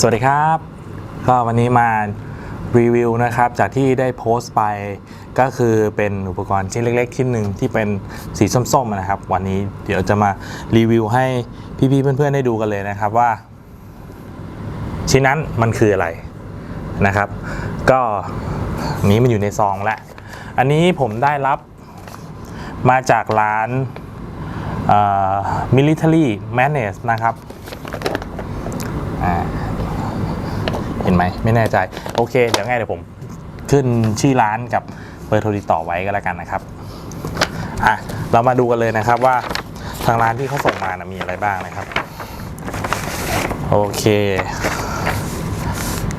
สวัสดีครับ ก็วันนี้มารีวิวนะครับจากที่ได้โพสต์ไปก็คือเป็นอุปกรณ์ชิ้นเล็ก ๆ ชิ้นหนึ่งที่เป็นสีส้มๆนะครับ วันนี้เดี๋ยวจะมารีวิวให้พี่ๆเพื่อนๆได้ดูกันเลยนะครับว่า ชิ้นนั้นมันคืออะไรนะครับ ก็นี้มันอยู่ในซองแล้วอันนี้ผมได้รับมาจากร้านเอ่อ military madness นะครับ อ่า ห็นไหมไม่แน่ใจ โอเค เดี๋ยวไงเดี๋ยวผมขึ้นชื่อร้านกับเบอร์โทรติดต่อไว้ก็แล้วกันนะครับอะเรามาดูกันเลยนะครับว่าทางร้านที่เขาส่งมานะมีอะไรบ้างนะครับ โอเค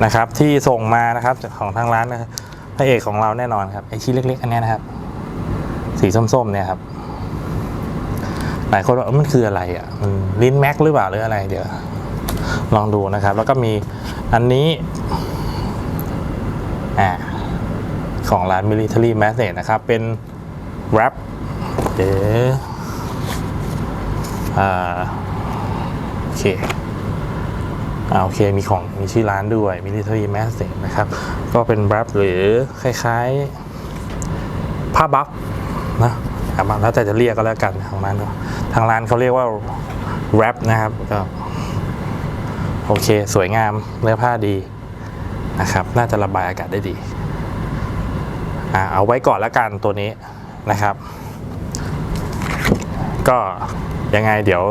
นะครับที่ส่งมานะครับของทางร้านนะพระเอกของเราแน่นอนครับไอชิ้นเล็ก ๆ อันนี้นะครับ สีส้มๆเนี่ยครับหลายคนว่าเอ้ามันคืออะไรอะมันลิ้นแม็กหรือเปล่าหรืออะไรเดี๋ยว ลองดูนะครับ แล้วก็มีอันนี้อ่าของร้าน Military Magnet นะครับ เป็น wrap เดี๋ยวอ่าโอเคอ่าโอเค มีของมีชื่อร้านด้วย Military Magnet นะครับ ก็เป็น wrap หรือคล้ายๆ ผ้าบัฟนะครับแล้วแต่จะเรียกก็แล้วกันของร้านทางร้านเขาเรียกว่า wrap นะครับก็ โอเค สวยงามเนื้อผ้าดีนะครับ น่าจะระบายอากาศได้ดีอ่าเอาไว้ก่อนล้วกันตัวนี้นะครับ ก็ยังไงเดี๋ยว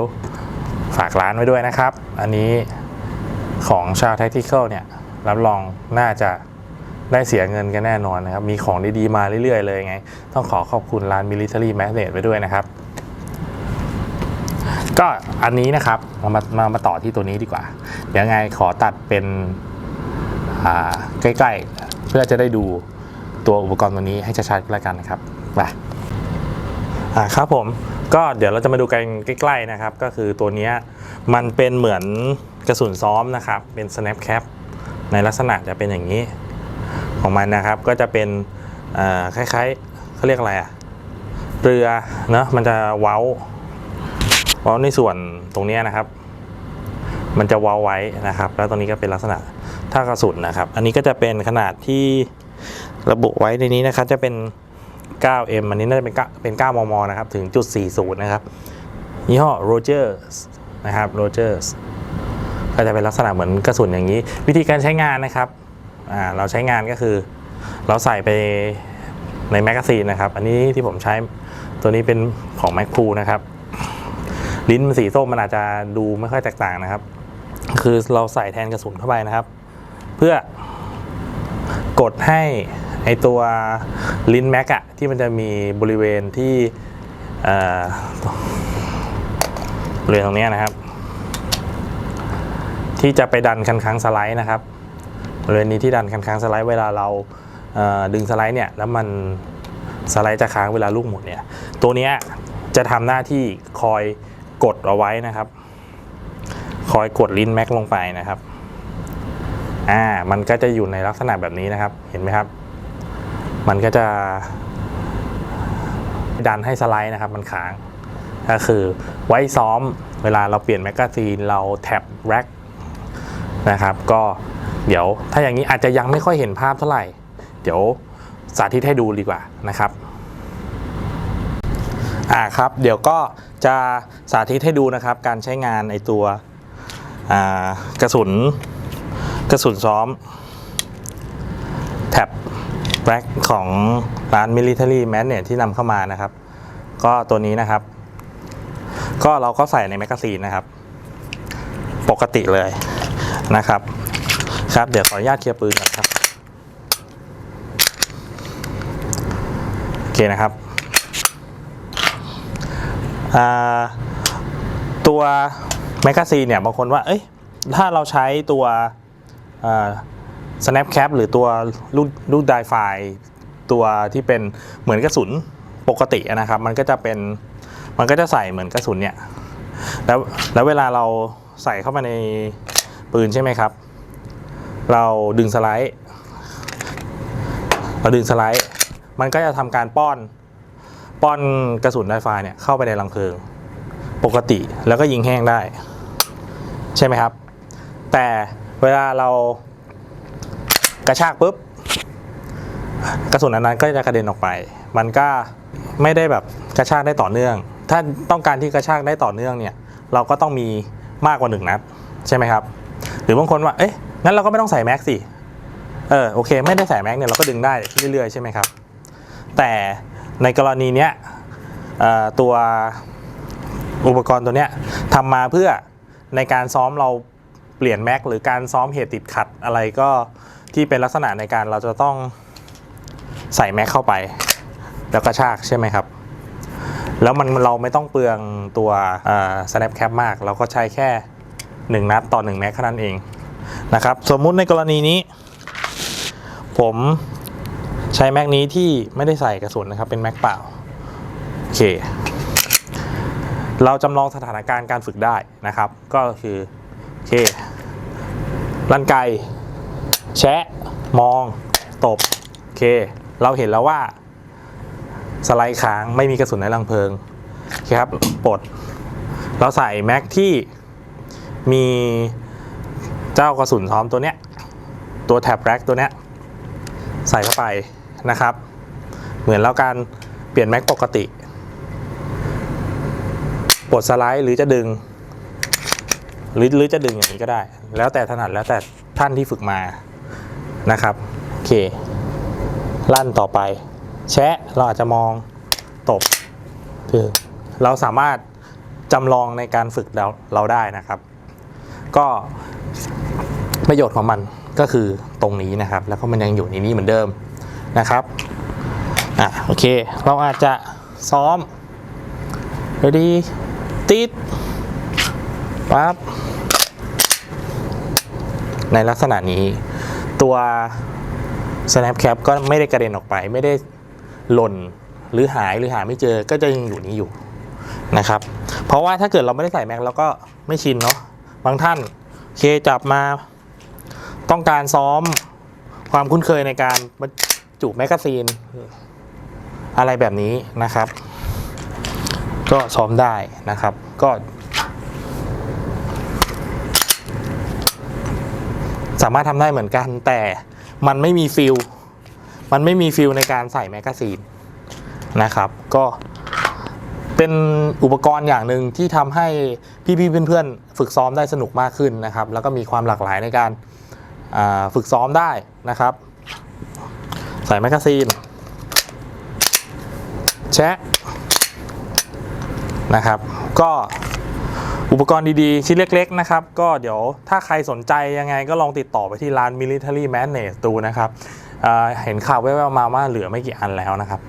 ฝากร้านไว้ด้วยนะครับ อันนี้ของชาว Tactical เนี่ย รับรองน่าจะได้เสียเงินกันแน่นอนนะครับ มีของดีๆมาเรื่อยๆเลยไง ต้องขอขอบคุณร้าน Military Magnet ไว้ด้วยนะครับ ก็อันนี้นะครับมามามามาต่อที่ตัวนี้ดีกว่า เดี๋ยวไงขอตัดเป็นใกล้ๆ เพื่อจะได้ดูตัวอุปกรณ์ตัวนี้ให้ชัดๆแล้วกันนะครับไปอ่าครับผมก็เดี๋ยวเราจะมาดูกันใกล้ๆนะครับ ก็คือตัวนี้มันเป็นเหมือนกระสุนซ้อมนะครับ เป็น snap cap ในลักษณะจะเป็นอย่างนี้ของมันนะครับ ก็จะเป็นคล้ายๆเขาเรียกอะไรอะเรือเนาะมันจะเว้า เพราะในส่วนตรงนี้นะครับ มันจะว้าไว้นะครับ แล้วตรงนี้ก็เป็นลักษณะท่ากระสุนนะครับ อันนี้ก็จะเป็นขนาดที่ระบุไว้ในนี้นะครับ จะเป็น 9M อันนี้น่าจะเป็นเป็น 9 มม นะครับ ถึงจุด 40 นะครับ ยี่ห้อ Rogers นะครับ Rogers ก็จะเป็นลักษณะเหมือนกระสุนอย่างนี้ วิธีการใช้งานนะครับ เราใช้งานก็คือ เราใส่ไปในแมกกาซีนนะครับ อันนี้ที่ผมใช้ตัวนี้เป็นของ Mac Pro นะครับ ลิ้นมันสีส้มมันอาจจะดูไม่ค่อยแตกต่างนะครับ คือเราใส่แทนกระสุนเข้าไปนะครับ เพื่อกดให้ไอตัวลิ้นแม็กอะที่มันจะมีบริเวณที่เอ่อบริเวณตรงนี้นะครับ ที่จะไปดันคันค้างสไลด์นะครับบริเวณนี้ที่ดันคันค้างสไลด์เวลาเราเดึงสไลด์เนี่ยแล้วมันสไลด์จะค้างเวลาลูกหมดเนี่ยตัวนี้จะทำหน้าที่คอย กดเอาไว้นะครับ คอยกดลิ้นแม็กลงไปนะครับ อ่า มันก็จะอยู่ในลักษณะแบบนี้นะครับ เห็นไหมครับ มันก็จะ ดันให้สไลด์นะครับ มันค้าง ก็คือไว้ซ้อมเวลาเราเปลี่ยนแมกกาซีนเราแท็บแร็กนะครับ ก็เดี๋ยวถ้าอย่างนี้อาจจะยังไม่ค่อยเห็นภาพเท่าไหร่ เดี๋ยวสาธิตให้ดูดีกว่านะครับ อ่าครับเดี๋ยวก็จะสาธิตให้ดูนะครับ การใช้งานไอตัวกระสุนกระสุนซ้อม แท็บแบ็กของร้าน Military Magnet ที่นำเข้ามานะครับ ก็ตัวนี้นะครับ ก็เราก็ใส่ในแมกกาซีนนะครับ ปกติเลยนะครับ ครับเดี๋ยวขออนุญาตเคลียร์ปืนก่อนครับ โอเคนะครับ ตัวแมกกาซีนเนี่ยบางคนว่าเอ้ยถ้าเราใช้ตัว snap cap หรือตัวลูกลูกไดไฟตัวที่เป็นเหมือนกระสุนปกตินะครับ มันก็จะเป็นมันก็จะใส่เหมือนกระสุนเนี่ยแล้วแล้วเวลาเราใส่เข้ามาในปืนใช่ไหมครับ เราดึงสไลด์ เราดึงสไลด์ มันก็จะทำการป้อน ป้อนกระสุนไดไฟเนี่ยเข้าไปในรังเพลิง ปกติแล้วก็ยิงแห้งได้ ใช่ไหมครับ แต่เวลาเรากระชากปุ๊บกระสุนอันนั้นก็จะกระเด็นออกไป มันก็ไม่ได้แบบกระชากได้ต่อเนื่อง ถ้าต้องการที่กระชากได้ต่อเนื่องเนี่ย เราก็ต้องมีมากกว่าหนึ่งนัดใช่ไหมครับ หรือบางคนว่า เอ๊ะ งั้นเราก็ไม่ต้องใส่แม็กสิ เออ โอเค ไม่ได้ใส่แม็กเนี่ยเราก็ดึงได้เรื่อยๆใช่ไหมครับ แต่ ในกรณีเนี้ยตัวอุปกรณ์ตัวเนี้ยทำมาเพื่อในการซ้อมเราเปลี่ยนแม็กหรือการซ้อมเหตุติดขัดอะไรก็ที่เป็นลักษณะในการเราจะต้องใส่แม็กเข้าไป แล้วก็ชากใช่ไหมครับ แล้วมันเราไม่ต้องเปลืองตัว snap cap มาก เราก็ใช้แค่ 1 นัดต่อ 1 แม็กเท่นั้นเองนะครับ สมมุติในกรณีนี้ ผม ใช้แม็กนี้ที่ไม่ได้ใส่กระสุนนะครับ เป็นแม็กเปล่า โอเค เราจำลองสถานการณ์การฝึกได้นะครับ ก็คือ โอเค ลั่นไกแชะ มอง ตบ โอเค เราเห็นแล้วว่า สไลด์ค้างไม่มีกระสุนในรังเพลิงโอเคครับ ปลด เราใส่แม็กที่มีเจ้ากระสุนซ้อมตัวเนี้ย ตัวแท็บแร็กตัวเนี้ย ใส่เข้าไป นะครับ เหมือนแล้วการเปลี่ยนแม็กปกติปลดสไลด์หรือจะดึง หรือหรือจะดึงอย่างนี้ก็ได้ แล้วแต่ถนัดแล้วแต่ท่านที่ฝึกมานะครับโอเค ลั่นต่อไป แชะเราอาจจะมองตบคือเราสามารถจำลองในการฝึกเราเราได้นะครับ ก็ประโยชน์ของมันก็คือตรงนี้นะครับ แล้วก็มันยังอยู่ในนี้เหมือนเดิม นะครับอะโอเค เราอาจจะซ้อม ready ติดปั๊บในลักษณะนี้ ตัว snap cap ก็ไม่ได้กระเด็นออกไป ไม่ได้หล่นหรือหายหรือหาไม่เจอก็จะยังอยู่นี้อยู่นะครับ เพราะว่าถ้าเกิดเราไม่ได้ใส่แม็กเราก็ไม่ชินเนาะบางท่านโอเคจับมา ต้องการซ้อมความคุ้นเคยในการบรร จุแมกกาซีน อะไรแบบนี้นะครับ ก็ซ้อมได้นะครับ ก็สามารถทำได้เหมือนกัน แต่มันไม่มีฟิลมันไม่มีฟิลในการใส่แมกกาซีนนะครับ ก็เป็นอุปกรณ์อย่างหนึ่งที่ทำให้พี่ๆเพื่อนๆฝึกซ้อมได้สนุกมากขึ้นนะครับ แล้วก็มีความหลากหลายในการฝึกซ้อมได้นะครับ ใส่แมกกาซีน แชะนะครับ ก็อุปกรณ์ดีๆ ชิ้นเล็กๆ นะครับ ก็เดี๋ยวถ้าใครสนใจยังไงก็ลองติดต่อไปที่ร้าน Military Madness ดูนะครับอ่าเห็นข่าวแว่วๆมาว่าเหลือไม่กี่อันแล้วนะครับ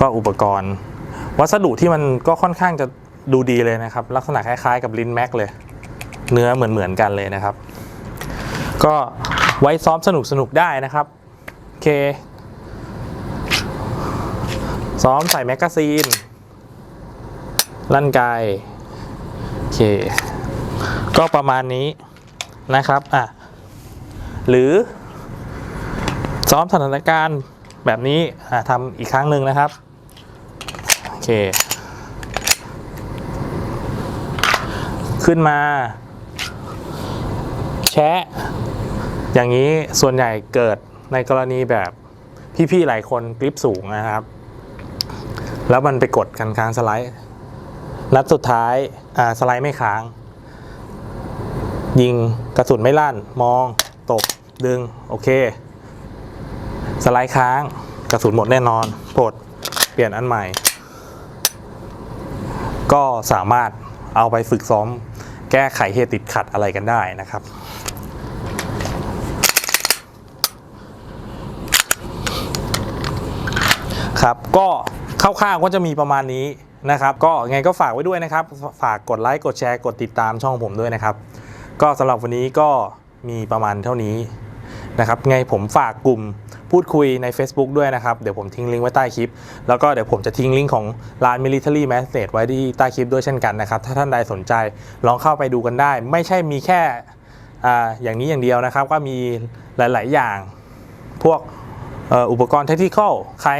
ก็อุปกรณ์ วัสดุที่มันก็ค่อนข้างจะดูดีเลยนะครับ ลักษณะคล้ายๆ กับลินแม็กเลย เนื้อเหมือนๆกันเลยนะครับ ก็ไว้ซ้อมสนุกๆได้นะครับ เคซ้อมใส่แมกกาซีน ลั่นไกโอเค ก็ประมาณนี้นะครับ อะ หรือ ซ้อมสถานการณ์แบบนี้ อะทำอีกครั้งหนึ่งนะครับ โอเค ขึ้นมา แชะ อย่างนี้ส่วนใหญ่เกิด ในกรณีแบบพี่ๆหลายคนกริปสูงนะครับ แล้วมันไปกดกันค้างสไลด์นัดสุดท้ายาสไลด์ไม่ค้าง ยิงกระสุนไม่ลั่น มองตบดึง โอเค สไลด์ค้าง กระสุนหมดแน่นอนปลดเปลี่ยนอันใหม่ ก็สามารถเอาไปฝึกซ้อมแก้ไขเหตุติดขัดอะไรกันได้นะครับ ครับ ก็คร่าวๆก็จะมีประมาณนี้นะครับ ก็ไงก็ฝากไว้ด้วยนะครับ ฝากกดไลค์กดแชร์กดติดตามช่องผมด้วยนะครับ ก็สำหรับวันนี้ก็มีประมาณเท่านี้นะครับไงผมฝากกลุ่มพูดคุยใน Facebook ด้วยนะครับ เดี๋ยวผมทิ้งลิงก์ไว้ใต้คลิป แล้วก็เดี๋ยวผมจะทิ้งลิงก์ของร้าน Military m a s s a g e ไว้ที่ใต้คลิปด้วยเช่นกันนะครับ ถ้าท่านใดสนใจลองเข้าไปดูกันได้ ไม่ใช่มีแค่อ่าอย่างนี้อย่างเดียวนะครับ ก็มีหลาย ๆ อย่าง พวกอ่ออุปกรณ์เทคนิคใคร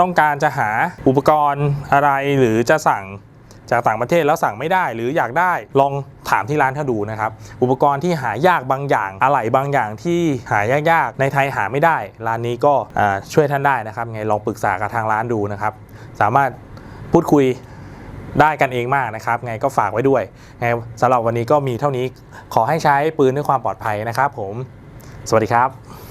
ต้องการจะหาอุปกรณ์อะไรหรือจะสั่งจากต่างประเทศแล้วสั่งไม่ได้หรืออยากได้ลองถามที่ร้านถ้าดูนะครับ อุปกรณ์ที่หายากบางอย่างอะไหล่บางอย่างที่หายากๆในไทยหาไม่ได้ ร้านนี้ก็ช่วยท่านได้นะครับไงลองปรึกษากับทางร้านดูนะครับ สามารถพูดคุยได้กันเองมากนะครับ ไงก็ฝากไว้ด้วยไงสำหรับวันนี้ก็มีเท่านี้ขอให้ใช้ปืนด้วยความปลอดภัยนะครับ ผม สวัสดีครับ